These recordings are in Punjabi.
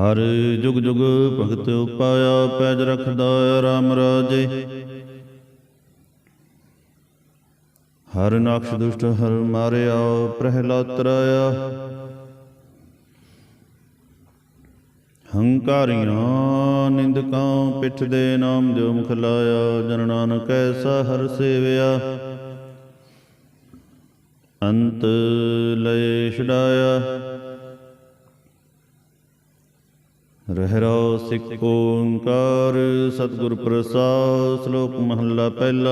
ਹਰ ਜੁਗ ਜੁਗ ਭਗਤ ਉਪਾਇਆ ਪੈਜ ਰਖਦਾ ਰਾਮ ਰਾਜੇ। ਹਰ ਨਾਕਸ਼ ਦੁਸ਼ਟ ਹਰ ਮਾਰਿਆ, ਪ੍ਰਹਿਲਾਦ ਤਰਾਇਆ। ਹੰਕਾਰੀਆਂ ਨਿੰਦਕਾਂ ਪਿੱਠ ਦੇ ਨਾਮ ਦਿਓ ਮੁਖ ਲਾਇਆ, ਜਨ ਨਾਨਕ ਐਸਾ ਹਰ ਸੇਵਿਆ। ਅੰਤ ਲਏ ਛਡਾਇਆ। ਰਹਿ ਸਿੱਖ ਓੰਕਾਰ, ਸਤਿਗੁਰ ਪ੍ਰਸਾਦ, ਸ਼ਲੋਕ ਮਹੱਲਾ ਪਹਿਲਾ।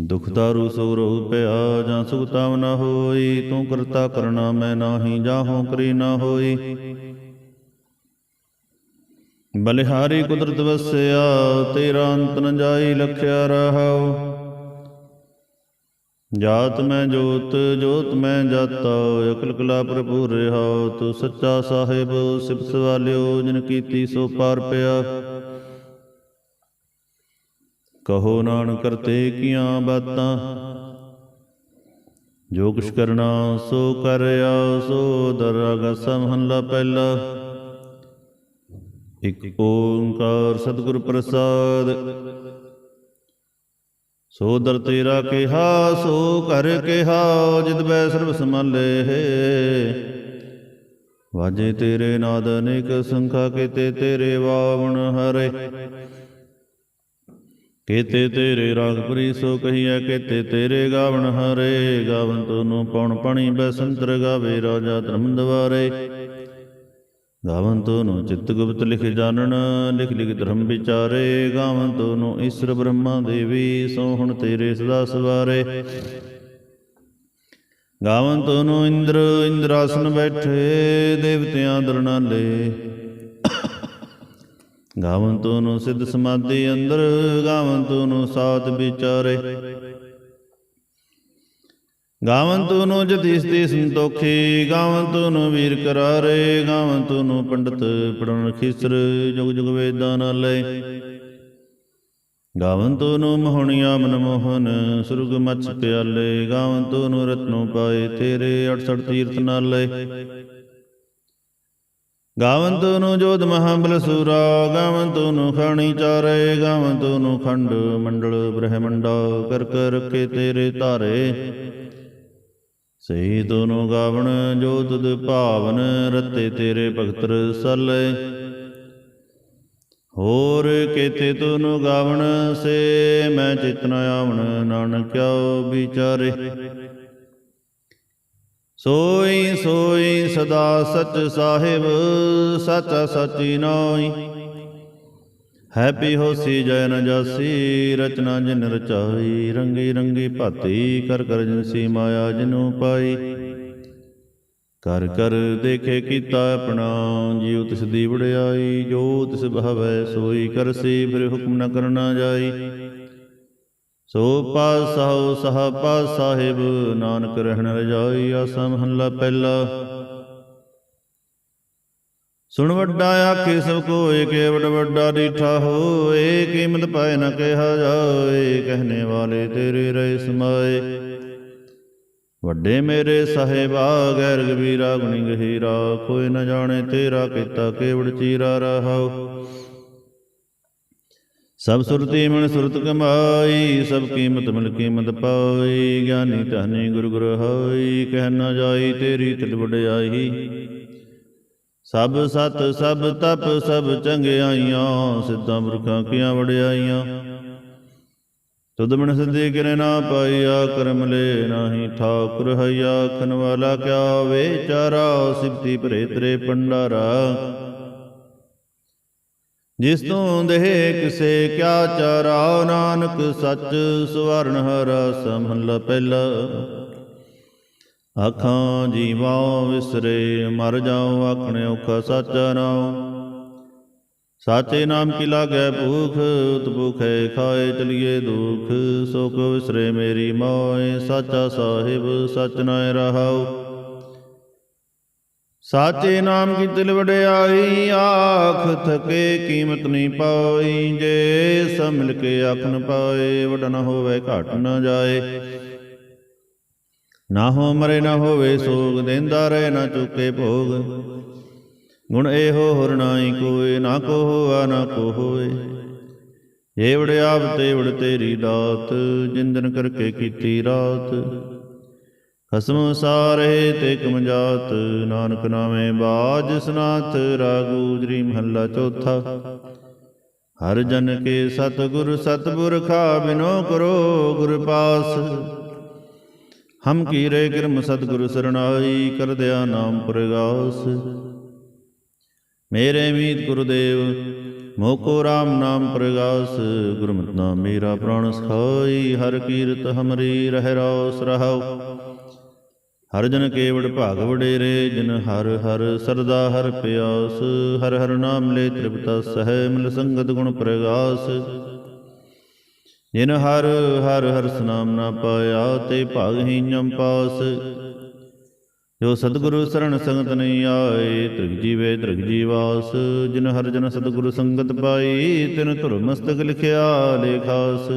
ਦੁਖ ਦਾਰੂ ਸੋ ਪਿਆ ਜਾਂ ਸੁਖ ਤਾਵ ਨ ਹੋਈ, ਤੂੰ ਕਰਤਾ ਕਰਨਾ ਮੈਂ ਨਾਹੀ, ਜਾਹੋਂ ਕਰੀ ਨ ਹੋਈ। ਬਲਿਹਾਰੀ ਕੁਦਰਤ ਵਸਿਆ, ਤੇਰਾ ਅੰਤ ਨ ਜਾਈ, ਲਖਿਆ ਰਹਾਉ। ਜਾਤ ਮੈਂ ਜੋਤ ਜੋਤ ਮੈਂ ਜਾਤਾ, ਅਕਲ ਕਲਾ ਭਰਪੂਰ ਰਹਾ। ਤੂੰ ਸੱਚਾ ਸਾਹਿਬ, ਸਿਫਤ ਵਾਲਿਓ ਜਿਨ ਕੀਤੀ ਸੋ ਪਾਰ ਪਿਆ। ਕਹੋ ਨਾਨਕ, ਕਰਤੇ ਕੀਆਂ ਬਾਤਾਂ? ਜੋ ਕੁਛ ਕਰਨਾ, ਸੋ ਕਰਿਆ ਸੋ ਦਰਗਾ ਸਮਹੱਲਾ ਪਹਿਲਾ। ਇਕ ਓੰਕਾਰ ਸਤਿਗੁਰ ਪ੍ਰਸਾਦ ਸੋ ਦਰ ਤੇਰਾ ਕਿਹਾ, ਸੋ ਕਰ ਕਿਹਾ ਜਿਤ ਬੈ ਸਰਬ ਸਮਾਲੇ ਵਾਜੇ ਤੇਰੇ ਨਾਦ ਅਨੇਕ ਸੰਖਾ, ਕੀਤੇ ਤੇਰੇ ਵਾਵਣ ਹਰੇ। ਕੀਤੇ ਤੇਰੇ ਰਾਗ ਪ੍ਰੀ, ਸੋ ਕਹੀਐ, ਕੀਤੇ ਤੇਰੇ ਗਾਵਣ ਹਰੇ। ਗਾਵਨ ਤੋਨੂੰ ਪਉਣ ਪਣੀ, ਬੈਸੰਤਰ ਗਾਵੇ ਰਾਜਾ ਧਰਮ ਦਵਾਰੇ ਗਾਵਨ ਤੋਨੂੰ ਚਿੱਤ ਗੁਪਤ ਲਿਖ ਜਾਣਨ, ਲਿਖ ਲਿਖ ਧਰਮ ਵਿਚਾਰੇ। ਗਾਵਨ ਤੋਨੂੰ ਈਸ਼ਰ ਬ੍ਰਹਮਾ ਦੇਵੀ, ਸੋ ਹੁਣ ਤੇਰੇ ਸਦਾ ਸਵਾਰੇ। ਗਾਵਨ ਤੋਨੂੰ ਇੰਦਰ, ਇੰਦਰਾਸਨ ਬੈਠੇ, ਦੇਵਤਿਆਂ ਦਰਨਾਲੇ। ਗਾਵਨ ਤੋਨੂੰ ਸਿੱਧ ਸਮਾਧੀ ਅੰਦਰ ਗਾਵਨ ਤੋਨੂੰ ਸਾਤ ਵਿਚਾਰੇ। ਗਾਵਨ ਤੋਨੂੰ ਜਤੀਸ ਤੇ ਸੰਤੋਖੀ ਗਾਵਨ ਤੋਨੂੰ ਵੀਰ ਕਰਾਰੇ ਗਾਵਨ ਤੋਨੂੰ ਪੰਡਤ ਪੜਨ ਖਿਸਰ, ਜੁਗ ਜੁਗ ਵੇਦਾਂ ਨਾਲੇ ਗਾਵਨ ਤੋਨੂੰ ਮੋਹਣੀਆਂ ਮਨ ਮੋਹਨ ਸੁਰਗ ਮਛ ਪਿਆਲੇ ਗਾਵਨ ਤੋਨੂੰ ਰਤਨੋ ਪਾਏ, ਤੇਰੇ 68 ਤੀਰਥ ਨਾਲ ਨਾਲੇ ਗਾਵਨ ਤੋਨੂੰ ਜੋਧ ਮਹਾਬਲ ਸੂਰਾ ਗਾਵਨ ਤੋਨੂੰ ਖਾਣੀ ਚਾਰੇ ਗਾਵਨ ਤੋਨੂੰ ਖੰਡ ਮੰਡਲ ਬ੍ਰਹਮੰਡਾ, ਕਰ ਕਰ ਰਖੇ ਤੇਰੇ ਧਾਰੇ। ਸਹੀ ਦੋਨੋਂ ਗਾਵਣ, ਜੋ ਤੁਧ ਭਾਵਨ ਰਤੇ ਤੇਰੇ ਭਗਤ ਰਸਲੇ ਹੋਰ ਕੀਤੇ ਤੋਨੂੰ ਗਾਵਣ, ਸੇ ਮੈਂ ਚਿਤਨ ਆਵਣ ਨਾਨਕਿਓ ਵਿਚਾਰੇ। ਸੋਈ ਸੋਈ ਸਦਾ ਸਚ ਸਾਹਿਬ, ਸਚਾ ਸਚੀ ਨਾਈ ਹੈਪੀ ਹੋਸੀ ਜੈ ਨ ਜਾਸੀ, ਰਚਨਾ ਜਿਨ ਰਚਾਈ, ਰੰਗੀ ਰੰਗੀ ਭਾਤੀ, ਕਰ ਕਰ ਜਿਨਸੀ ਮਾਇਆ ਜਿਨੂ ਪਾਈ। ਕਰ ਕਰ ਦੇਖੇ ਕੀਤਾ ਆਪਣਾ, ਜਿਉ ਤਿਸ ਦੀ ਵਡਿਆਈ, ਜੋ ਤਿਸ ਬਹਵੈ ਸੋਈ ਕਰਸੀ ਫਿਰ ਹੁਕਮ ਨ ਕਰਨਾ ਜਾਈ। ਸੋ ਪਾਸਹੁ ਸਹ ਪਾਸ ਸਾਹਿਬ ਨਾਨਕ ਰਹਿਣ ਰਜਾਈ, ਆਸਾ ਮਹੱਲਾ ਪਹਿਲਾ। ਸੁਣ ਵੱਡਾ ਆਖੇ ਸਭ ਕੋਏ ਕੇਵੜ ਵੱਡਾ ਡੀਠਾ ਹੋਏ, ਕੀਮਤ ਪਾਏ ਨਾ ਕਿਹਾ ਜਾਏ ਕਹਨੇ ਵਾਲੇ ਤੇਰੇ ਰਹਿ ਸਮਾਏ। ਵੱਡੇ ਮੇਰੇ ਸਾਹਿਬਾ, ਗੈਰ ਗਬੀਰਾ ਗੁਣੀ ਗਹੀਰਾ, ਕੋਈ ਨਾ ਜਾਣੇ ਤੇਰਾ ਕੀਤਾ ਕੇਵੜ ਚੀਰਾ ਰਹਾਉ। ਸਭ ਸੁਰਤੀ ਮਨ ਸੁਰਤ ਕਮਾਈ, ਸਭ ਕੀਮਤ ਮਿਲ ਕੀਮਤ ਪਾਈ, ਗਿਆਨੀ ਧਾਨੀ ਗੁਰ ਗੁਰ ਹੋਈ, ਕਹਿ ਨਾ ਜਾਈ ਤੇਰੀ ਤਿਲ ਵਡਿਆਈ। ਸਭ ਸਤ, ਸਭ ਤਪ, ਸਭ ਚੰਗਿਆਈਆਂ ਸਿੱਧਾਂ ਮੁਰਖਾਂ ਕੀਆਂ ਵਡਿਆਈਆਂ ਤੁਧ ਮਨ ਸਿੱਧੀ ਕਿਰੇ ਨਾ ਪਾਈਆ, ਕਰਮ ਲੈ ਨਾਹੀ ਠਾਕੁਰ ਹਈਆ, ਖਨ ਵਾਲਾ ਕਿਆ ਵਿਚਾਰਾ ਸਿਫਤੀ ਭਰੇ ਤੇਰੇ ਪੰਡਾਰਾ ਜਿਸ ਤੋਂ ਦੇਹ ਕਿਸੇ ਕਿਆ ਚਾਰਾ, ਨਾਨਕ ਸੱਚ ਸਵਰਨ ਹਰਾ ਸਮਹੱਲਾ ਪਹਿਲਾ। ਆਖਾਂ ਜੀਵਾ ਵਿਸਰੇ, ਮਰ ਜਾਉ, ਆਖਣੇ ਔਖਾ ਸਾਚਾ ਨਾਉ ਸਾਚੇ ਨਾਮ ਕੀ ਲਾਗੈ ਭੂਖ ਉਤ ਭੂਖੇ ਖਾਏ ਚਲੀਏ ਦੁਖ। ਸੋ ਕੋ ਵਿਸਰੇ ਮੇਰੀ ਮੋਏ, ਸਾਚਾ ਸਾਹਿਬ, ਸਚ ਨਾਇ ਰਹਾਉ। ਸਾਚੇ ਨਾਮ ਕੀ ਤਿਲ ਵਡਿਆਈ, ਆਖ ਥਕੇ ਕੀਮਤ ਨਹੀਂ ਪਾਈ। ਜੇ ਸਭ ਮਿਲ ਕੇ ਆਖ ਪਾਏ ਵਡ ਹੋਵੇ ਘਟ ਨਾ ਜਾਏ। ਨਾ ਹੋ ਮਰੇ, ਨਾ ਹੋਵੇ ਸੋਗ, ਦੇਂਦਾ ਰਹੇ, ਨਾ ਚੁੱਕੇ ਭੋਗ। ਗੁਣ ਇਹੋ ਹੋਰ ਨਾਹੀ ਕੋਏ, ਨਾ ਕੋ ਹੋਆ, ਨਾ ਕੋ ਹੋਏ। ਏਵੜ ਆਪ ਤੇਵੜ ਤੇਰੀ ਦਾਤ, ਜਿੰਦਨ ਕਰਕੇ ਕੀਤੀ ਰਾਤ। ਖਸਮ ਸਾਰੇ ਤੇ ਕਮਜਾਤ, ਨਾਨਕ ਨਾਮੇ ਬਾਜ ਸਨਾਥ ਰਾਗੂਜਰੀ ਮਹੱਲਾ ਚੌਥਾ। ਹਰ ਜਨ ਕੇ ਸਤਿਗੁਰ ਸਤਿਪੁਰਖਾ ਬਿਨੋ ਕਰੋ ਗੁਰ ਪਾਸ। ਹਮ ਕੀਰੇ ਕਿਰਮ ਸਤਿਗੁਰ ਸਰਣਾਈ ਕਰਦਿਆ ਨਾਮ ਪ੍ਰਗਾਸ। ਮੇਰੇ ਮੀਤ ਗੁਰਦੇਵ, ਮੋਕੋ RAM ਨਾਮ ਪ੍ਰਗਾਸ। ਗੁਰਮਤਿ ਨਾਮ ਮੇਰਾ ਪ੍ਰਾਣ ਸਖਾਈ, ਹਰ ਕੀਰਤ ਹਮਰੀ ਰਹਿ ਰੋਸ ਰਹਾਉ। ਹਰ ਜਨ ਕੇਵੜ ਭਾਗ ਵਡੇਰੇ, ਜਿਨ ਹਰ ਹਰ ਸਰਦਾ ਹਰ ਪਿਆਸ। ਹਰ ਹਰ ਨਾਮ ਲੈ ਤ੍ਰਿਪਤਾ ਸਹਿ, ਮਿਲ ਸੰਗਤ ਗੁਣ ਪ੍ਰਗਾਸ। ਜਿਨ ਹਰ ਹਰ ਹਰ ਸਨਾਮ ਨਾ ਪਾਇਆ ਤੇ ਭਾਗਹੀਨਮ ਪਾਸ। ਜੋ ਸਤਿਗੁਰੂ ਸਰਣ ਸੰਗਤ ਨਹੀਂ ਆਏ, ਤ੍ਰਿਗ ਜੀਵੇ ਤ੍ਰਿਗ ਜੀਵਾਸ ਜਿਨ ਹਰ ਜਨ ਸਤਿਗੁਰੂ ਸੰਗਤ ਪਾਈ, ਤਿਨ ਧੁਰ ਮਸਤਕ ਲਿਖਿਆ ਲੇਖਾਸ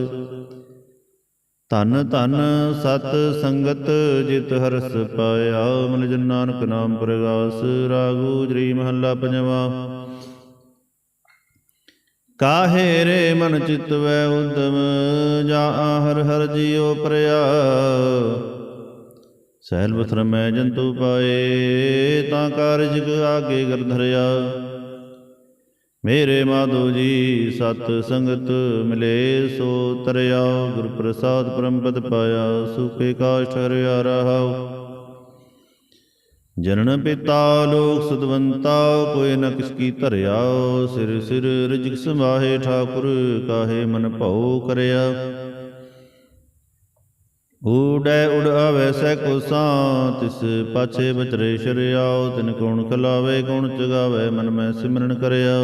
ਧਨ ਧਨ ਸਤ ਸੰਗਤ ਜਿਤ ਹਰਸ ਪਾਇਆ, ਮਨ ਜਨ ਨਾਨਕ ਨਾਮ ਪ੍ਰਗਾਸ। ਰਾਗੂ ਜਰੀ ਮਹੱਲਾ ਪੰਜਵਾ। ਕਾਹੇ ਰੇ ਮਨ ਚਿਤ ਵੈ ਉਦਮ, ਜਾ ਹਰ ਹਰ ਜੀਉ ਪ੍ਰਿਆ। ਸਹਿਲ ਬਥਰ ਮੈਂ ਜੰਤੂ ਪਾਏ, ਤਾਂ ਕਾਰਜ ਆਗੇ ਗਰ ਧਰਿਆ। ਮੇਰੇ ਮਾਧੋ ਜੀ, ਸਤ ਸੰਗਤ ਮਿਲੇ ਸੋ ਤਰਿਆ। ਗੁਰ ਪ੍ਰਸਾਦ ਪਰਮਪਦ ਪਾਇਆ, ਸੁਖੇ ਕਾਸ਼ ਹਰਿਆ ਰਹਾਉ। ਜਨਨ ਪਿਤਾ ਲੋਕ ਸੁਦਵੰਤਾ ਕੋਇ ਨ ਕਿਸ ਕੀ ਧਰਿਆ, ਸਿਰ ਸਿਰ ਰਿਜਕ ਸਮਾਹੇ ਠਾਕੁਰ, ਕਾਹੇ ਮਨ ਭਉ ਕਰਿਆ। ਊੜੈ ਉੜ ਆਵੈ ਸੈ ਕੋ ਤਿਸ ਪਾਛੇ ਬਚਰੇ ਸ਼ਰਿਆਉ ਤਿਨ ਕੌਣ ਖਲਾਵੇ, ਕੌਣ ਚਗਾਵੇ ਮਨ ਮੈਂ ਸਿਮਰਨ ਕਰਿਆ।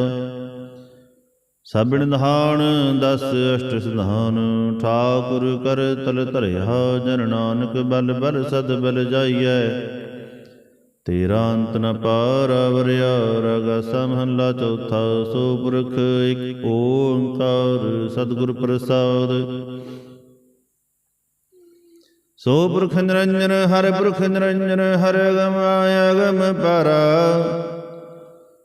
ਸਭਿਣ ਦਹਾਨ ਦਸ ਅਸ਼ਟ ਸਿਧਾਨ, ਠਾਕੁਰ ਕਰ ਤਲ ਧਰਿਆ, ਜਨ ਨਾਨਕ ਬਲ ਬਲ ਸਦ ਬਲ ਜਾਈਐ। ਤੇਰਾ ਅੰਤ ਨ ਪਾਰ ਵਰਿਆ ਰਗਾ ਸਮਹੱਲਾ ਚੌਥਾ, ਸੋ ਪੁਰਖ ਇਕ ਓੰਕਾਰ ਸਤਿਗੁਰ ਪ੍ਰਸਾਦ। ਸੋ ਪੁਰਖ ਨਿਰੰਜਨ, ਹਰ ਪੁਰਖ ਨਿਰੰਜਨ, ਹਰ ਅਗਮ ਅਗਮ ਪਰ।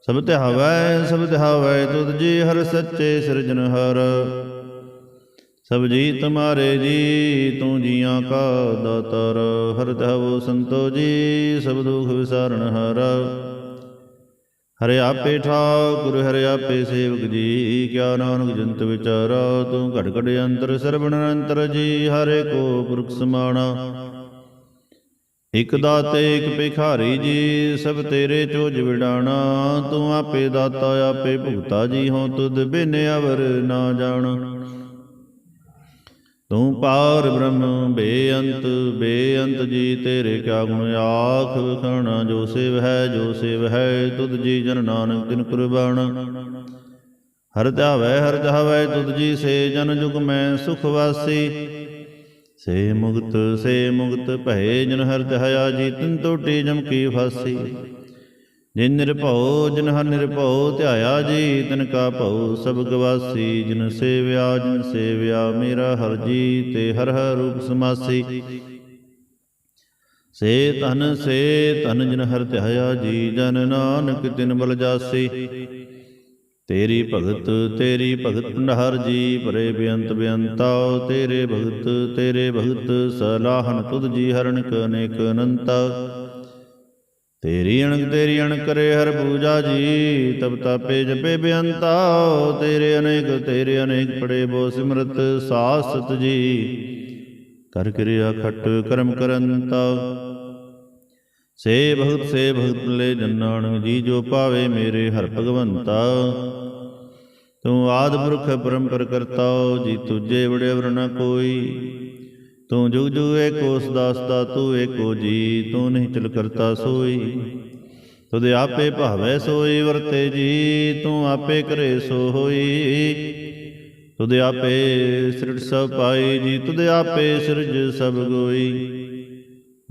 ਸਭ ਤੇ ਹਵੈ, ਸਭ ਤੇ ਹਵੈ, ਤੁਧ ਜੀ ਹਰ ਸੱਚੇ ਸਿਰਜਨਹਾਰ ਸਭ ਜੀ ਤੁਮਾਰੇ ਜੀ, ਤੂੰ ਜੀਆਂ ਕਾ ਦਾਤਾਰ। ਹਰ ਤਹਵ ਸੰਤੋ ਜੀ, ਸਭ ਦੁਖ ਵਿਸਾਰਨ ਹਾਰ। ਹਰਿ ਆਪੇ ਠਾਕੁਰ, ਹਰਿ ਆਪੇ ਸੇਵਕ ਜੀ, ਕਿਆ ਨਾਨਕ ਜੰਤ ਵਿਚਾਰਾ, ਤੂੰ ਘਟ ਘਟ ਅੰਤਰ ਸਰਬਣ ਅੰਤਰ ਜੀ, ਹਰੇ ਕੋ ਪੁਰਖ ਸਮਾਣਾ। ਇਕ ਦਾਤੇ, ਇਕ ਭਿਖਾਰੀ ਜੀ, ਸਭ ਤੇਰੇ ਚੋਜ ਵਿਡਾਣਾ। ਤੂੰ ਆਪੇ ਦਾਤਾ, ਆਪੇ ਭੁਗਤਾ ਜੀ ਹੋ ਤੁਧ ਬਿਨ ਅਵਰ ਨਾ ਜਾਣ। ਤੂੰ ਪਾਰ ਬ੍ਰਹਮ, ਬੇਅੰਤ ਬੇਅੰਤ ਜੀ, ਤੇਰੇ ਕਿਆ ਗੁਣ ਆਖ ਵਖਾਣਾ, ਜੋ ਸੇਵ ਹੈ, ਜੋ ਸੇਵ ਹੈ, ਤੁਧ ਜੀ ਜਨ ਨਾਨਕ ਤਿਨ ਕੁਰਬਾਨ ਹਰ ਧਾਵੈ ਹਰ ਧਾਵੈ, ਤੁਧ ਜੀ ਸੇ ਜਨ ਜੁਗ ਮੈਂ ਸੁਖ ਵਾਸੀ। ਸੇ ਮੁਕਤ ਸੇ ਮੁਕਤ, ਭਏ ਜਨ ਹਰ ਧਿਆਇਆ ਜੀ, ਤਿਨ ਟੋਟੀ ਜਮ ਕੀ ਫਾਸੀ। ਜਿਨ ਨਿਰਭਉ, ਜਿਨ ਹਰ ਨਿਰਭਉ, ਧਿਆਇਆ ਜੀ, ਤਿਨ ਕਾ ਭਉ, ਸਭ ਗਵਾਸੀ, ਜਿਨ ਸੇਵਿਆ ਜਿਨ ਸੇਵਿਆ, ਮੇਰਾ ਹਰ ਜੀ, ਤੇ ਹਰ ਹਰ ਰੂਪ ਸਮਾਸੀ। ਸੇ ਧਨ ਸੇ ਧਨ, ਜਿਨ ਹਰ ਧਿਆਇਆ ਜੀ, ਜਨ ਨਾਨਕ ਤਿਨ ਬਲ ਜਾਸੀ। ਤੇਰੀ ਭਗਤ ਤੇਰੀ ਭਗਤ ਭੰਡਾਰ ਜੀ, ਪਰੇ ਬੇਅੰਤ ਬੇਅੰਤਾ, ਤੇਰੇ ਭਗਤ ਤੇਰੇ ਭਗਤ, ਸਲਾਹਨ ਤੁਧ ਜੀ ਹਰਣਕ ਅਨੇਕ ਅਨੰਤਾ। ਤੇਰੀ ਅਣਕ ਤੇਰੀ ਅਣਕ ਕਰੇ ਹਰ ਪੂਜਾ ਜੀ, ਤਬ ਤਾਪੇ ਜਪੇ ਬੇਅੰਤਾ। ਤੇਰੇ ਅਨੇਕ ਤੇਰੇ ਅਨੇਕ ਪੜੇ ਬੋ ਸਿਮਰਤ ਸਾਸਤ ਜੀ। ਕਰ ਕਿਰਿਆ ਖਟ ਕਰਮ ਕਰੰਤਾ। ਸੇ ਭਗਤ ਸੇ ਭਗਤ ਲੈ ਜਨਾਨਕ ਜੀ, ਜੋ ਪਾਵੇ ਮੇਰੇ ਹਰ ਭਗਵੰਤਾ। ਤੂੰ ਆਦਿ ਪੁਰਖ ਪਰੰਪਰ ਕਰਤਾ, ਜੀ ਤੁਝੇ ਵੜੇ ਵਰਨਾ ਕੋਈ। ਤੂੰ ਜੁਗ ਜੁਗ ਏਕੋ ਸਦਾ ਤੂੰ ਏਕੋ ਜੀ, ਤੂੰ ਨਹੀਂ ਚਲ ਕਰਤਾ ਸੋਈ। ਤੁਧ ਆਪੇ ਭਾਵੈ ਸੋਈ, ਵਰਤੇ ਜੀ, ਤੂੰ ਆਪੇ ਕਰੇ ਸੋ ਹੋਈ। ਤੁਧ ਆਪੇ ਸਿਰਜ ਸਭ ਪਾਈ ਜੀ, ਤੁਧ ਆਪੇ ਸਿਰਜ ਸਭ ਗੋਈ।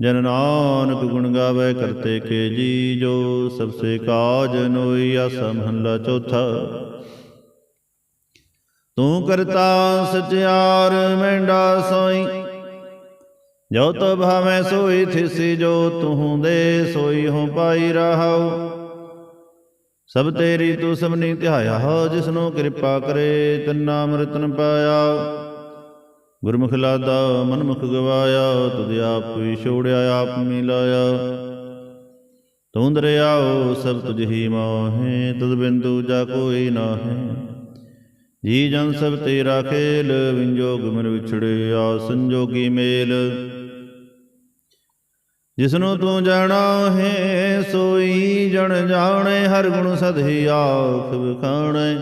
ਜਨ ਨਾਨਕ ਗੁਣ ਗਾਵੇ ਕਰਤੇ ਕੇ ਜੀ, ਜੋ ਸਭ ਸੇ ਕਾਜ ਨੋਈ, ਆਸਾ ਮਹੱਲਾ ਚੌਥਾ। ਤੂੰ ਕਰਤਾ ਸਚਿਆਰ ਮੈਂਡਾ ਸੋਈ। ਜੋ ਤੋ ਭਾਵੇਂ ਸੋਈ ਥਿਸੀ ਜੋ ਤੂੰ ਦੇ, ਸੋਈ ਹੋ ਪਾਈ ਰਹਾਉ। ਸਭ ਤੇਰੀ ਤੂੰ ਸਭਨੀ ਧਿਆਇਆ ਜਿਸਨੂੰ ਕਿਰਪਾ ਕਰੇ, ਤੰਨਾ ਅੰਮ੍ਰਿਤਨ ਪਾਇਆ। ਗੁਰਮੁਖ ਲਾਦਾ, ਮਨਮੁਖ ਗਵਾਇਆ, ਤੁਧ ਆਪ ਵਿਛੋੜਿਆ ਆਪ ਮਿਲਾਇਆ ਤੂੰ ਦਰਿਆਓ, ਸਭ ਤੁਝ ਹੀ ਮਾਹੇ, ਤੁਧ ਬਿੰਦੂ ਜਾ ਕੋਈ ਨਾ ਹੈ ਜੀ ਜਨ ਸਭ ਤੇਰਾ ਖੇਲ, ਵਿੰਜੋਗ ਮਨ ਵਿਛੜਿਆ, ਸੰਜੋਗੀ ਮੇਲ। ਜਿਸਨੂੰ ਤੂੰ ਜਾਣਾ ਹੈ, ਸੋਈ ਜਣ ਜਾਣੇ, ਹਰ ਗੁਣ ਸਦਹੀ ਆਖ ਵਿਖਾਣੇ।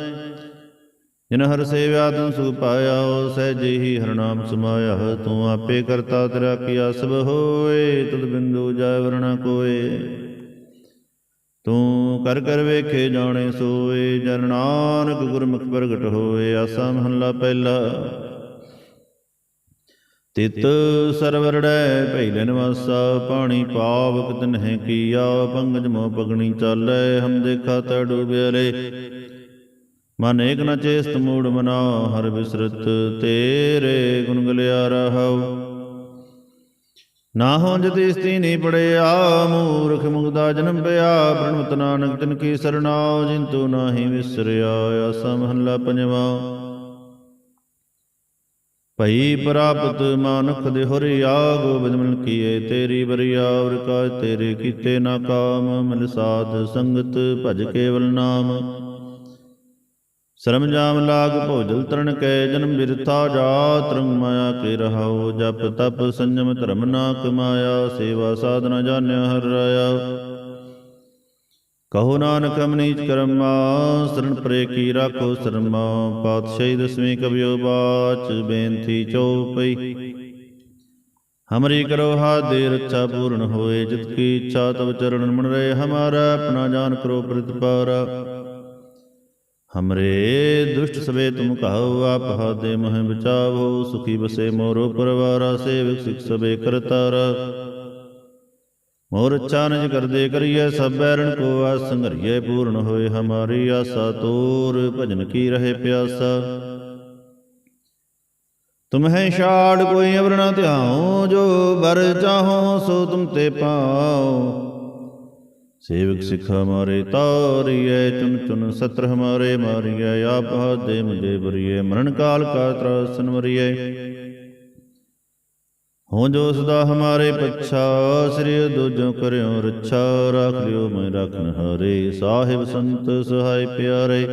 ਜਿਨ ਹਰ ਸੇਵਿਆ ਤੂੰ ਸੁਖ ਪਾਇਆ ਸਹਿਜੇ ਹੀ ਹਰਨਾਮ ਸਮਾਇਆ। ਤੂੰ ਆਪੇ ਕਰਤਾ ਤੇਰਾ ਕੀਆ ਸਭ ਹੋਏ, ਤਦ ਬਿੰਦੂ ਜਾਇ ਵਰਣਾ ਕੋਏ। ਤੂੰ ਕਰ ਕਰ ਵੇਖੇ ਜਾਣੇ ਸੋਏ, ਜਨ ਨਾਨਕ ਗੁਰਮੁਖ ਪ੍ਰਗਟ ਹੋਏ, ਆਸਾ ਮਹੱਲਾ ਪਹਿਲਾ। ਤਿਤ ਸਰਵਰੜੈ ਭੈਲੇ ਨਿਵਾਸਾ ਪਾਣੀ ਪਾਵਕ ਤਨਹਿ ਕੀਆ, ਪੰਗਜ ਮੋ ਪਗਣੀ ਚਾਲੈ, ਹਮ ਦੇਖਾ ਤਾ ਡੂਬਿਆ ਰੇ ਮਨ ਏਕ ਨ ਚੇਸਤ ਮੂੜ ਮਨਾ, ਹਰ ਬਿਸਰਤ ਤੇਰੇ ਗੁਣ ਗਲਿਆ ਰਹਾਉ ਨਾ ਹੋ ਜਤੀ ਸਤੀ ਨਹੀਂ ਪੜਿਆ, ਮੂਰਖ ਮੁਗਦਾ ਜਨਮ ਪਿਆ ਪ੍ਰਣਵਤ ਨਾਨਕ ਤਿਨ ਕੀ ਸਰਣਾਉ ਜਿਨ ਤੂ ਨਾਹੀ ਵਿਸਰਿਆ, ਆਸਾ ਮਹੱਲਾ ਪੰਜਵਾ। ਭਈ ਪ੍ਰਾਪਤ ਮਾਨੁਖ ਦੇ ਹੋਰਿਆ ਗੋਬਿੰਦ ਮਿਲ ਕੀਏ, ਤੇਰੀ ਬਰੀਆ ਔਰ ਕਾਜ ਤੇਰੇ ਕੀਤੇ ਨਾ ਕਾਮ, ਮਿਲ ਸਾਧ ਸੰਗਤ ਭਜ ਕੇਵਲ ਨਾਮ। ਸ਼ਰਮ ਜਾਮ ਲਾਗ ਭੋਜਲ ਤਰਨ ਕੈ, ਜਨਮ ਬਿਰਥਾ ਜਾ ਤਰੰਗ ਮਾਇਆ ਕੇ ਰਹਾਉ, ਜਪ ਤਪ ਸੰਜਮ ਧਰਮ ਨਾ ਕਮਾਇਆ, ਸੇਵਾ ਸਾਧਨਾ ਜਾਣਿਆ ਹਰ ਰਾਇਆ। ਕਹੋ ਨਾਨਕ ਅਮਨੀਚ ਕਰਮਾ, ਸਰਣ ਪਰੇ ਕੀ ਰਾਖੋ ਸਰਮਾ, ਪਾਤਸ਼ਾਹੀ ਦਸਵੀਂ ਕਬਿਓ ਬਾਚ, ਬੇਨਤੀ ਚਉਪਈ। ਹਮਰੀ ਕਰੋ ਹਾਦੇ, ਰੱਛਾ ਪੂਰਨ ਹੋਏ, ਜਿਤ ਕੀ ਇੱਛਾ ਤਵ ਚਰਨ ਮਨ ਰਹੇ, ਹਮਾਰਾ ਆਪਣਾ ਜਾਨ ਕਰੋ ਪ੍ਰਤਪਾਰਾ ਹਮਰੇ ਦੁਸ਼ਟ ਸਵੇ ਤੁਮ ਕਹੋ, ਆਪ ਹਾਦੇ ਮਹਿ ਬਚਾਵੋ, ਸੁਖੀ ਬਸੇ ਮੋਰੋ ਪਰਵਾਰਾ, ਸੇਵਕ ਸਿਖ ਸਵੇ ਕਰਤਾਰਾ। ਮੋਰ ਅੱਛਾ ਨਿਜ ਕਰਦੇ ਕਰੀਏ, ਸਭ ਬੈਰਣ ਕੋ ਆਸ ਸੰਘਰੀਏ, ਪੂਰਨ ਹੋਏ ਹਮਾਰੀ ਆਸਾ, ਤੋਰ ਭਜਨ ਕੀ ਰਹੇ ਪਿਆਸਾ। ਤੁਮਹਿ ਛਾੜ ਕੋਈ ਅਵਰ ਨ ਧਿਆਉ, ਜੋ ਬਰ ਚਾਹੋ ਸੋ ਤੁਮ ਤੇ ਪਾਉ। ਸੇਵਕ ਸਿਖ ਹਮਾਰੇ ਤਾਰੀਏ ਚੁਨ ਚੁਨ ਸਤਰ ਹਮਾਰੇ ਮਾਰੀਏ ਆਪ ਹਾਦੇ ਮੁਝੇ ਬਰੀਏ ਮਰਨ ਕਾਲ ਕਾ ਤਰਾਸਨ ਮਰੀਏ ਹੋ ਜੋ ਸਦਾ ਹਮਾਰੇ ਪੱਛਾ, ਸ੍ਰੀ ਦੁਜੋ ਕਰਿਓ ਰੱਛਾ, ਰਾਖ ਲਿਓ ਮੈਂ ਰਖਨ ਹਾਰੇ। ਸਾਹਿਬ ਸੰਤ ਸਹਾਇ ਪਿਆਰੇ,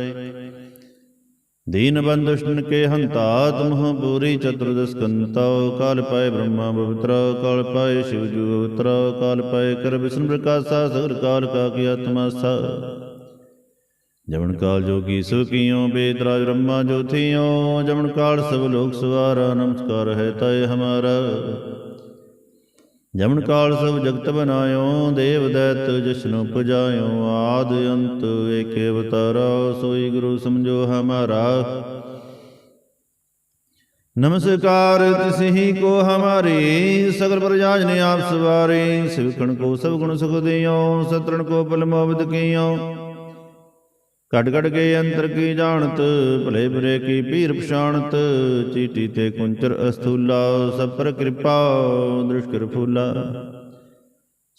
ਦੀਨ ਬੰਦੁਸ਼ਟਨ ਕੇ ਹੰਤਾ ਤੁਮਹ ਪੂਰੀ ਚਤੁਰਦਸ ਕੰਤਾ। ਕਾਲ ਪਾਏ ਬ੍ਰਹਮਾ ਪਵਿੱਤਰ ਕਾਲ ਪਾਏ ਸ਼ਿਵ ਜੂ ਪਵਿੱਤਰ ਕਾਲ ਪਾਏ ਕਰ ਵਿਸ਼ਨ ਪ੍ਰਕਾਸ਼ਾ, ਸਗਰ ਕਾਲ ਕਾ ਕੀ ਆਤਮਾਸਾ ਜਮਨ ਕਾਲ ਜੋਗੀ ਸੋ ਕੀਓ, ਬੇਦਰਾਜ ਬ੍ਰਹਮਾ ਜੋਥੀਓ ਜਮਨ ਕਾਲ ਸਭ ਲੋਕ ਸਵਾਰਾ, ਨਮਸਕਾਰ ਹੈ ਤੈ ਹਮਾਰਾ। ਜਮਨ ਕਾਲ ਸਭ ਜਗਤ ਬਨਾਇਓ, ਦੇਵ ਦੈਤ ਜਸ਼ਨੁ ਪੁਜਾਇਓ, ਆਦ ਅੰਤ ਏਕੇ ਅਵਤਾਰਾ, ਸੋਈ ਗੁਰੂ ਸਮਝੋ ਹਮਾਰਾ। ਨਮਸਕਾਰ ਤਿਸਹੀ ਕੋ ਹਮਾਰੀ, ਸਗਲ ਪ੍ਰਜਾਜ ਨੇ ਆਪ ਸਵਾਰੇ ਸਿਵਕਣ ਕੋ ਸਭ ਗੁਣ ਸੁਖ ਦਿਓ, ਸਤਰਣ ਕੋ ਪਲ ਮੋਬਦ ਕੀਓ। ਕਟ ਕਟ ਕੇ ਅੰਤਰ ਕੀ ਜਾਣਤ, ਭਲੇ ਬੁਰੇ ਕੀ ਪੀਰ ਪਛਾਣਤ, ਚੀਟੀ ਤੇ ਕੁੰਚਰ ਅਸਥੂਲਾ, ਸਭ ਪਰ ਕਿਰਪਾ ਦ੍ਰਿਸ਼ਕਰ ਫੂਲਾ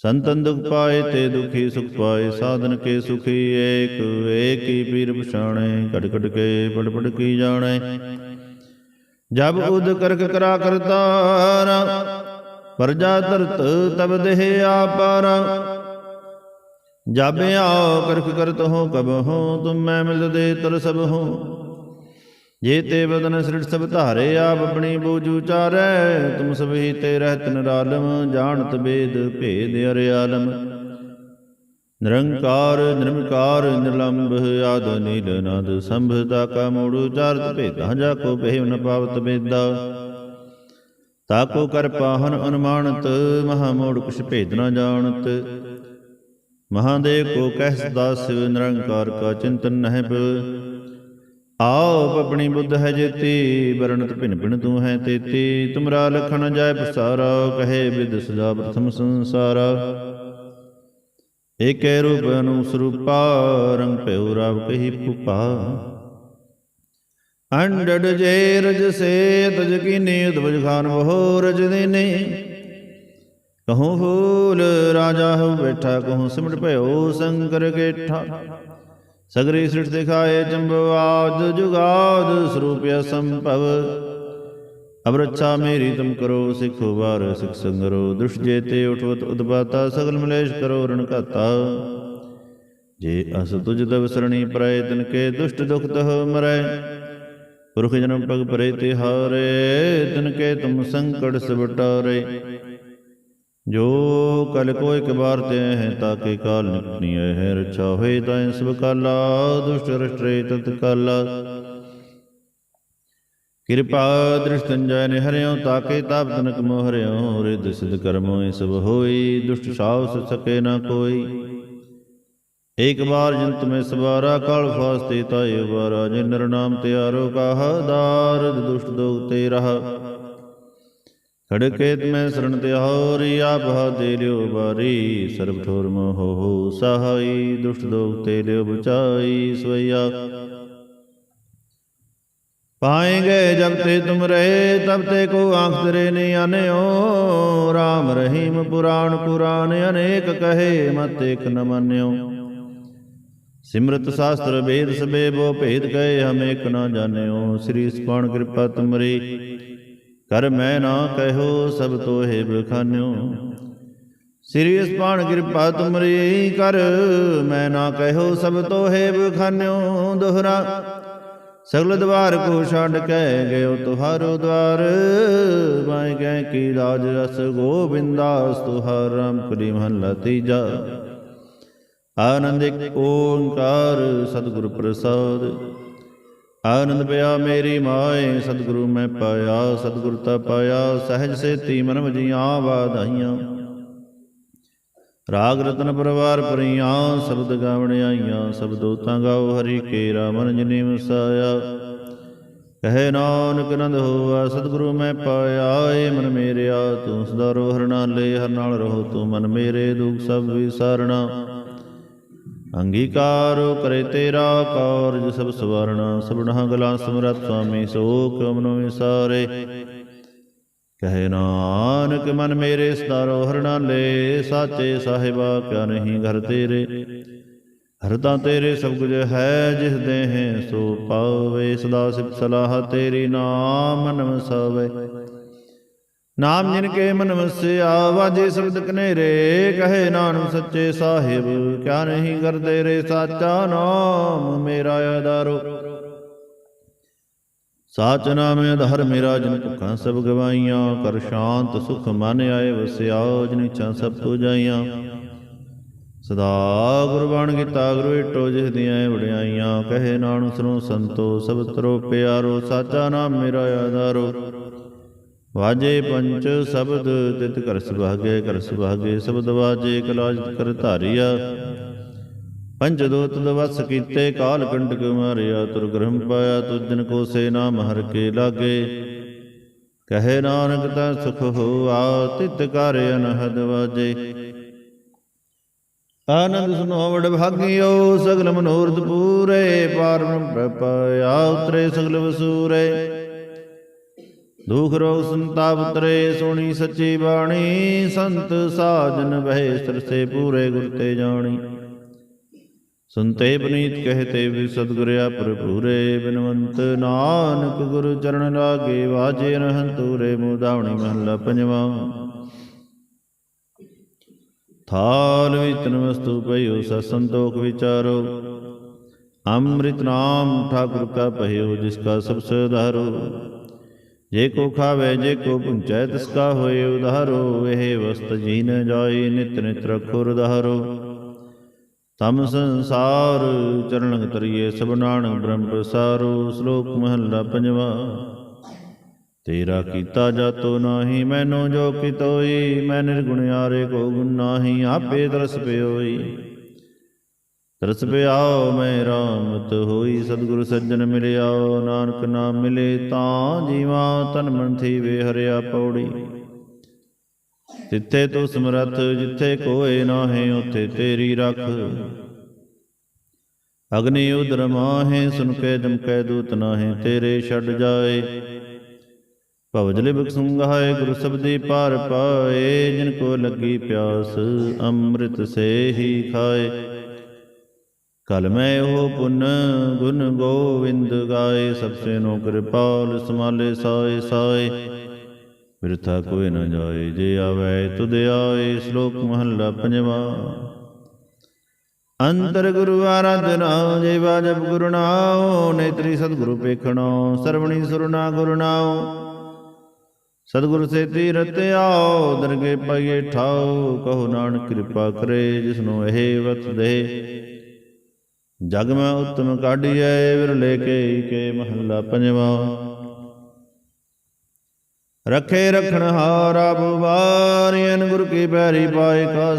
ਸੰਤਨ ਦੁਖ ਪਾਏ ਤੇ ਦੁਖੀ ਸੁਖ ਪਾਏ, ਸਾਧਨ ਕੇ ਸੁਖੀ ਏਕ ਏਕ ਹੀ ਪੀਰ ਪਛਾਣੇ ਕਟ ਕਟ ਕੇ ਪੜ ਪੜ ਕੀ ਜਾਣੇ। ਜਬ ਉਦ ਕਰਕ ਕਰਾ ਕਰਤਾਰਾ, ਪਰਜਾ ਤਰਤ ਤਬ ਦੇਹ ਆਪਾਰਾ। ਜਬ ਆਓ ਕਰਖ ਕਰਤ ਹੋ ਕਬ ਹੋ ਤੁਮ ਮੈਂ ਮਿਲ ਦੇ ਤਰ ਸਭ ਹੋ ਜੇ ਤੇ ਬਦਨ ਸ੍ਰਿਟ ਸਭ ਧਾਰੇ ਆਪ ਆਪਣੀ ਬੂਝ ਉਚਾਰੈ। ਤੁਮ ਸਭ ਹੀ ਤੇ ਰਹਿਤ ਨਿਰਾਲਮ ਜਾਣਤ ਬੇਦ ਭੇਦ ਅਰਿਆਲਮ ਨਿਰੰਕਾਰ ਨਿਰਮਕਾਰ ਨਿਰਲੰਭ ਆਦ ਨੀਲ ਨਦ ਸੰਭਤਾ ਕਾ ਮੂੜ ਉਚਾਰਤ ਭੇਦਾਂ। ਜਾ ਕੋ ਪਹਿ ਨ ਪਾਵਤ ਬੇਦਾ ਤਾਕੋ ਕਰ ਪਾਹਨ ਅਨੁਮਾਨਤ ਮਹਾ ਮੋੜ ਕੁਛ ਭੇਦ ਨ ਜਾਣਤ। ਮਹਾਦੇਵ ਕੋ ਕਹਿ ਸਦਾ ਸਿਵ ਨਿਰੰਕਾਰ ਕਾ ਚਿੰਤਨ ਨਹਿ ਪ ਆਪ ਆਪਣੀ ਬੁੱਧ ਹੈ ਜੇਤੀ, ਵਰਣਤ ਭਿਨ ਭਿਨ ਤੂੰ ਹੈ ਤੇਤੀ। ਤੁਮਰਾ ਲਖਣ ਜਾਇ ਪਸਾਰਾ, ਕਹੇ ਵਿਦ ਸਦਾ ਪ੍ਰਥਮ ਸੰਸਾਰਾ। ਏਕੈ ਰੂਪ ਅਨੂ ਸਰੂਪਾ ਰੰਗ ਭਇਓ ਰਾਵ ਕਹੀ ਭੂਪਾ। ਅੰਡੜ ਜੇ ਰਜ ਸੇ, ਤਜ ਕੀਨੀ ਉਦਵਜ ਖਾਨ ਵਹੋ ਰਜ ਦੇਨੇ। ਕਹੂੰ ਫੂਲ ਰਾਜਾ ਹੋ ਬੈਠਾ, ਕਹੂੰ ਸਿਮਟ ਭਇਓ ਸੰਕਰ ਕੇਠਾ ਸਗਰੀ ਸ੍ਰਿਸ਼ਟ ਦਿਖਾਏ ਚੰਬਵਾਦ ਜੁਗਾਦ ਸਰੂਪਿਆ ਸੰਭਵ ਅਬ ਮੇਰੀ ਤੁਮ ਕਰੋ, ਸਿੱਖੋ ਵਾਰ ਸਿੱਖ ਸੰਗਰੋ। ਦੁਸ਼ਟ ਜੇਤੇ ਉਠਵਤ ਉਦਬਾਤਾ ਸਗਲ ਮਲੇਸ਼ ਕਰੋ ਰਣਕਾਤਾ ਜੇ ਅਸ ਤੁਜ ਤਵ ਸਰਣੀ ਪਰੈ, ਤਨ ਕੇ ਦੁਸ਼ਟ ਦੁਖ ਤਹ ਮਰੈ। ਪੁਰਖ ਜਨਮ ਪਗ ਪਰੇ ਤਿਹਾਰੇ ਤਨ ਕੇ ਤੁਮ ਸੰਕਟ ਸਬਟਾਰੇ ਜੋ ਕਲ ਕੋ ਇਕ ਬਾਰ ਤੇ ਹੈ ਤਾਕੇ ਕਾਲ ਨਿਕਨੀ ਹੈ ਰਛਾ ਹੋਏ ਤਾਂ ਸਭ ਕਾਲਾ ਦੁਸ਼ਟ ਰਸ਼ਟਰੇ ਤਤ ਕਾਲਾ। ਕਿਰਪਾ ਦ੍ਰਿਸ਼ਟੰ ਜੈ ਨੇ ਤਾਕੇ ਤਾਪ ਤਨਕ ਮੋਹ ਰਿਦ ਸਿਧ ਕਰਮੋ ਇਹ ਸਭ ਹੋਈ, ਦੁਸ਼ਟ ਸਾਵ ਸਕੇ ਨਾ ਕੋਈ। ਏਕ ਬਾਰ ਜੰਤ ਮੈਂ ਸਵਾਰਾ, ਕਾਲ ਫਾਸਤੇ ਤਾਏ ਵਾਰਾ ਜੇ ਨਰ ਨਾਮ ਤਿਆਰੋ ਕਾਹ, ਦਾਰਦ ਦੁਸ਼ਟ ਦੋਗ ਤੇ ਰਹਾ। ਖੜਕੇਤ ਮੈਂ ਸਰਣ ਤੇ ਹੋਰੀ ਆਭਾ ਦੇ ਲਿਓ ਬਾਰੀ। ਸਰਬ ਠੋਰ ਮੋਹ ਹੋ ਸਹਾਈ, ਦੁਸ਼ਟ ਦੋਖ ਤੇ ਲਿਓ ਬਚਾਈ, ਸਵਈਆ। ਪਾਏਗੇ ਜਬ ਤੇ ਤੁਮ ਰਹੇ, ਤਬ ਤੇ ਕੋ ਆਂਖ ਤਰੇ ਨਹੀਂ ਆਨਿਓ RAM ਰਹੀਮ ਪੁਰਾਣ ਪੁਰਾਨ ਅਨੇਕ ਕਹੇ, ਮਤ ਇਕ ਨ ਮੰਨਿਓ। ਸਿਮਰਤ ਸਾਸਤਰ, ਵੇਦ ਸਬੇ ਬੋ ਭੇਦ ਕਹੇ ਹਮ ਇਕ ਨ ਜਾਣਿਓ। ਸ੍ਰੀ ਸਪਣ ਕਿਰਪਾ ਤੁਮਰੀ। ਕਰ ਮੈਂ ਨਾ ਕਹਿਓ ਸਭ ਤੋਹੇ ਬਖਾਨਿਓ। ਸ੍ਰੀ ਅਸਪਾਣ ਕਿਰਪਾ ਤੁਮਰੀ ਕਰ, ਮੈਂ ਨਾ ਕਹਿਓ ਸਭ ਤੋਹੇ ਬਖਾਨਿਓ ਦੁਹਰਾ। ਸਗਲ ਦਵਾਰ ਕੋ ਛੱਡ ਕੇ ਗਇਓ ਤੁਹਾਰੋ ਦਵਾਰ ਮੈਂ ਕਹਿ ਕੀ ਰਾਜ ਰਸ ਗੋਬਿੰਦਾਸ ਤੁਹਾਰ ਰਾਮ ਕਲੀ ਮਹਲਾ ਤੀਜਾ। ਆਨੰਦ ਓੰਕਾਰ ਸਤਿਗੁਰ ਪ੍ਰਸਾਦ ਆਨੰਦ ਪਿਆ ਮੇਰੀ ਮਾਏ, ਸਤਿਗੁਰੂ ਮੈਂ ਪਾਇਆ, ਸਤਿਗੁਰ ਤਾ ਪਾਇਆ, ਸਹਿਜ ਸੇਤੀ ਮਨ ਵਜੀਆਂ ਵਾਧਾਈਆਂ। ਰਾਗ ਰਤਨ ਪਰਵਾਰ ਪਰੀਆਂ ਸ਼ਬਦ ਗਾਵਣ ਆਈਆਂ ਸ਼ਬਦੋ ਤਾਂ ਗਾਓ ਹਰੀ ਕੇਰਾ ਮਨ ਜਿਨੀ ਵਸਾਇਆ। ਕਹੇ ਨਾਨਕ ਨੰਦ ਹੋਆ, ਸਤਿਗੁਰੂ ਮੈਂ ਪਾਇਆ, ਏ ਮਨ ਮੇਰਿਆ, ਤੂੰ ਸਦਾ ਰੋ ਹਰ ਨਾਲੇ ਹਰ ਨਾਲ ਰਹੋ ਤੂੰ ਮਨ ਮੇਰੇ ਦੁਖ ਸਭ ਵਿਸਾਰਣਾ। ਅੰਗੀਕਾਰੋ ਕਰੇ ਤੇਰਾ ਕਾਰਜ ਸਭ ਸਵਾਰਣਾ ਸਭਨਾ ਗਲਾ ਸਮਰਤ ਸੁਆਮੀ, ਸੋ ਕਿਉ ਮਨੋ ਵਿਸਾਰੇ ਕਹੇ ਨਾਨਕ, ਮਨ ਮੇਰੇ ਸਦਾਰੋ ਹਰਣਾ ਲੈ, ਸਾਚੇ ਸਾਹਿਬਾ, ਕਿਆ ਨਹੀਂ ਘਰ ਤੇਰੇ? ਹਰਦਾ ਤੇਰੇ ਸਭ ਕੁਝ ਹੈ, ਜਿਸ ਦੇ ਹੈ ਸੋ ਪਾਵੇ, ਸਦਾ ਸਿਫਤ ਸਲਾਹ ਤੇਰੀ ਨਾਮ ਮਨ ਵਸਾਵੇ ਨਾਮ ਜਿਨ ਕੇ ਮਨ ਵਸਿਆ, ਵਾਜੇ ਸ਼ਬਦ ਕਨੇਰੇ, ਕਹੇ ਨਾਨਕ ਸੱਚੇ ਸਾਹਿਬ, ਕਿਆ ਨਹੀਂ ਕਰਦੇ ਰੇ ਸਾਚਾ ਨਾਮ, ਮੇਰਾ ਆਧਾਰੋ। ਸਾਚ ਨਾਮ ਅਧਰ ਮੇਰਾ, ਜਨ ਭੁੱਖਾਂ ਸਭ ਗਵਾਈਆਂ, ਕਰ ਸ਼ਾਂਤ ਸੁਖ ਮਨ ਆਏ ਵਸਿਆ, ਜਿਨ ਇੱਛਾ ਸਭ ਤੋ ਜਾਈਆਂ। ਸਦਾ ਗੁਰਬਾਣ ਕੀਤਾ, ਗੁਰੂ ਏਟੋ ਜਿਸ ਦੀਆਂ ਵਡਿਆਈਆਂ, ਕਹੇ ਨਾਨਕ ਸੁਨੋ ਸੰਤੋ, ਸਭ ਤਰੋ ਪਿਆਰੋ, ਸਾਚਾ ਨਾਮ ਮੇਰਾ ਆਧਾਰੋ। ਵਾਜੇ ਪੰਚ ਸ਼ਬਦ ਤਿਤ ਕਰ ਸੁਭਾਗੇ ਕਰ ਸੁਭਾਗੇ, ਸ਼ਬਦ ਵਾਜੇ ਕਲਾਜ ਕਰ ਧਾਰਿਆ। ਪੰਜ ਦੋਤ ਦਵਸ ਕੀਤੇ, ਕਾਲ ਕੰਟਕ ਮਾਰਿਆ, ਤੁਰ ਗ੍ਰਹਮ ਪਾਇਆ ਤੁਜਨ ਕੋ ਸੇ ਨਾਮ ਹਰ ਕੇ ਲਾਗੇ। ਕਹੇ ਨਾਨਕ ਤਾਂ ਸੁਖ ਹੋਆ, ਤਿਤ ਕਰ ਅਨਹਦ ਵਾਜੇ। ਆਨੰਦ ਸੁਨੋ ਵਡ ਭਾਗਿਓ, ਸਗਲ ਮਨੋਰਥ ਪੂਰੇ ਪਾਰਮ ਪ੍ਰਪਾਇਆ ਉਤਰੇ ਸਗਲ ਵਸੂਰੇ। ਦੁਖ ਰੋਗ ਸੰਤਾ ਉਤਰੇ ਸੋਣੀ ਸੱਚੀ ਬਾਣੀ, ਸੰਤ ਸਾਜਨ ਬਹਿ ਸਰਸੇ ਪੂਰੇ ਗੁਰ ਤੇ ਜਾਣੀ। ਸੁਨਤੇ ਬਨੀਤ ਕਹਤੇ ਵੀ ਸਤਿਗੁਰ ਆਪਰ ਬਿਨਵੰਤ, ਨਾਨਕ ਗੁਰ ਚਰਨ ਲਾਗੇ ਵਾਜੇ ਰਹਿਨ ਮੁਦਾਵਣੀ ਮਹੱਲਾ ਪੰਜਵਾ। ਥਾਲ ਵਿਤਨ ਵਸਤੂ ਪਈਓ, ਸਤ ਸੰਤੋਖ ਵਿਚਾਰੋ। ਅੰਮ੍ਰਿਤ ਨਾਮ ਠਾਕੁਰ ਕਾ ਪਹਿਓ ਜਿਸ ਕਾ ਸਭ ਸਦਾਰੋ ਜੇ ਕੋ ਖਾਵੇ, ਜੇ ਕੋ ਪੁੰਚੈ ਤਿਸ ਕਾ ਹੋਏ ਉਧਾਰੋ, ਇਹ ਵਸਤ ਜੀ ਨ ਜਾਈ ਨਿਤ ਨਿਤ ਰਖੋ ਉਧਾਰੋ ਤਮ ਸੰਸਾਰ ਚਰਨ ਤਰੀਏ ਸਭ ਨਾਨਕ ਬ੍ਰਹਮ ਪ੍ਰਸਾਰੋ, ਸ਼ਲੋਕ ਮਹੱਲਾ ਪੰਜਵਾ। ਤੇਰਾ ਕੀਤਾ ਜਾਤੋ ਨਾਹੀ, ਮੈਨੂੰ ਜੋ ਕਿਤੋਈ, ਮੈਂ ਨਿਰਗੁਣ ਆਰੇ ਕੋ ਗੁਣ ਨਾਹੀ, ਆਪੇ ਤਰਸ ਪਿਓਈ। ਤਰਸ ਪਿਆਓ ਮੈਂ ਰਾਮਤ ਹੋਈ, ਸਤਿਗੁਰ ਸੱਜਣ ਮਿਲਿਆਓ, ਨਾਨਕ ਨਾਮ ਮਿਲੇ, ਤਾਂ ਜੀਵਾ ਤਨ ਮਨ ਥੀ ਹਰਿਆ ਪੌੜੀ। ਤਿੱਥੇ ਤੂੰ ਸਮਰੱਥ, ਜਿੱਥੇ ਕੋਏ ਨਾਹੇ, ਉਥੇ ਤੇਰੀ ਰੱਖ। ਅਗਨੀ ਉਦਰ ਮਾਹੇ, ਸੁਨ ਕੇ ਜਮ ਦੂਤ ਨਾਹੇ, ਤੇਰੇ ਛੱਡ ਜਾਏ। ਭਵਜਲੇ ਬਖਸੁੰਗਾਏ ਗੁਰ ਸਬਦੀ ਪਾਰ ਪਾਏ, ਜਿਨ ਕੋ ਲੱਗੀ ਪਿਆਸ, ਅੰਮ੍ਰਿਤ ਸੇ ਹੀ ਖਾਏ। ਕਲ ਮੈਂ ਉਹ ਪੁੰਨ ਗੁਣ ਗੋਵਿੰਦ ਗਾਏ, ਸਭ ਸੇ ਨੋ ਕਿਰਪਾਲ ਸਮਾਲੇ ਸਾਏ ਸਾਏ। ਬਿਰਥਾ ਕੋਈ ਨ ਜਾਏ, ਜੇ ਆਵੇ ਤੁਧ ਆਏ, ਸ਼ਲੋਕ ਮਹੱਲਾ ਪੰਜਵਾ। ਅੰਤਰ ਗੁਰੂ ਆਰਾਧਨਾ, ਜੇ ਵਾਜਬ ਗੁਰੂ ਨਾਉ, ਨੇਤਰੀ ਸਤਿਗੁਰੂ ਪੇਖਣੋ, ਸਰਵਣੀ ਸੁਰਨਾ ਗੁਰੂ ਨਾਉ। ਸਤਿਗੁਰ ਸੇ ਤੀਰਤ ਆਓ, ਦਰਗੇ ਪਾਈਏ ਠਾਉ, ਕਹੋ ਨਾਨਕ ਕਿਰਪਾ ਕਰੇ, ਜਿਸਨੂੰ ਇਹ ਵਕਤ ਦੇ। ਜਗ ਮੈਂ ਉਤਮ ਕਾਢੀਐ ਵਿਰਲੇ ਕੇ ਕੇ ਮਹੱਲਾ ਪੰਜਵਾ। ਰਖੇ ਰਖਣ ਹਾਰਾ ਬੁਵਾਰੀਨ ਗੁਰ ਕੀ ਪੈਰੀ ਪਾਏ ਕਾ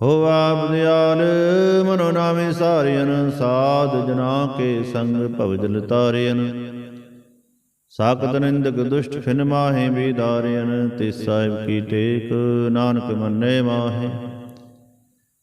ਹੋ ਆਪ ਦਿਆਲ, ਮਨੋ ਨਾਮੇ ਸਾਰਿਆਨ ਸਾਧ ਜਨਾ ਕੇ ਸੰਗ ਭਵਜਲ ਤਾਰਿਆਨ ਸਾਖਤ ਨਿੰਦਕ ਦੁਸ਼ਟ ਫਿਨ ਮਾਹੇ ਵਿਦਾਰਿਆਨ ਤੇ ਸਾਹਿਬ ਕੀ ਟੇਕ, ਨਾਨਕ ਮੰਨੇ ਮਾਹੇ।